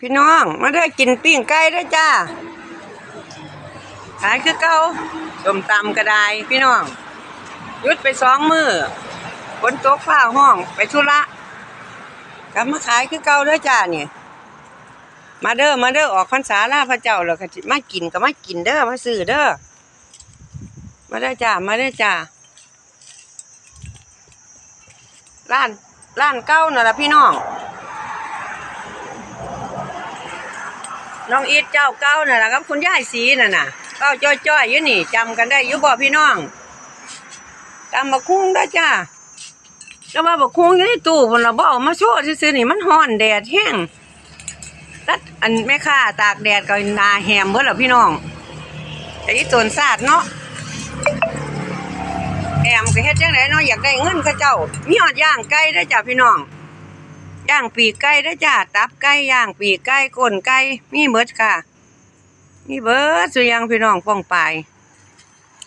พี่น้อง มาได้กินปิ้งไก่ได้จ้า ขายคือเก่าส้มตำกระไดพี่น้อง ยุดไปสองมือฝนตกฟ้าห้องไปธุระกลับมาขายคือเก่าเด้จ้าเนี่ยมาเด้อมาเด้อออกพรรษาลาพระเจ้าแล้วก็มากินก็มากินเด้อมาซื้อเด้อมาเด้จ้ามาเด้จ้าร้านร้านเก่าน่ะละพี่น้อง น้องอีทเจ้าเก้าน่ะล่ะครับ คุณยายสีน่ะน่ะเก้าจ้อยๆอยู่นี่จำกันได้อยู่บ่พี่น้องจำบักคุ้งได้จ้าแล้วว่าบักคุ้งอยู่ในตู้พุ่นเราบ่เอามาโชว์ซื่อๆนี่มันฮ้อนแดดแห้งตัดอันแม่ค้าตากแดดก็หนาแหมเบิดล่ะพี่น้องแต่อีตนศาสตร์เนาะแหมก็เฮ็ดจังไดเนาะอยากได้เงินเขาเจ้ามีอดย่างไก่ได้จ้าพี่น้อง ย่างปีกไก่ได้จ้าตับไก่ย่างปีกไก่ก้นไก่มีเบิดค่ะ มีเบิดสุยังพี่น้องป้องไป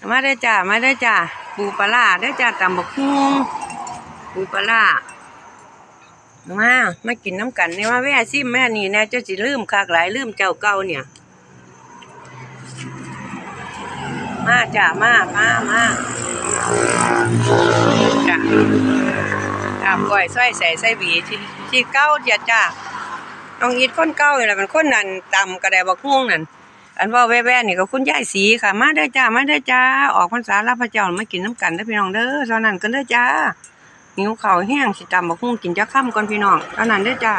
มาได้จ้ามาได้จ้าปูปลาได้จ้าตำบักหุ่งปูปลามามากินน้ำกันเนี่ยว่าแม่ซิมแม่นี่แน่เจ้าสิลืมคากหลายลืมเจ้าเก่าเนี่ย มาจ้ามามามา ตามก้อยส้อยใส่ใส่หวีที่ที่เก้าจ้ะจ้าน้องอีดคนเก้าอยู่ล้วมันคนนั้นตำกระไดบักม่วงนั่นอันว่าแว่ๆนี่ก็คุณยายสีค่ะ มาเด้จ้ามาเด้จ้าออกพรรษารับพระเจ้ามากินน้ำกันได้พี่น้องเด้อตอนนั้นกันเด้จ้าหิวข้าแห้งสิตำบักม่วงกินจะค่ำก่อนพี่น้องตอนนั้นเด้จ้า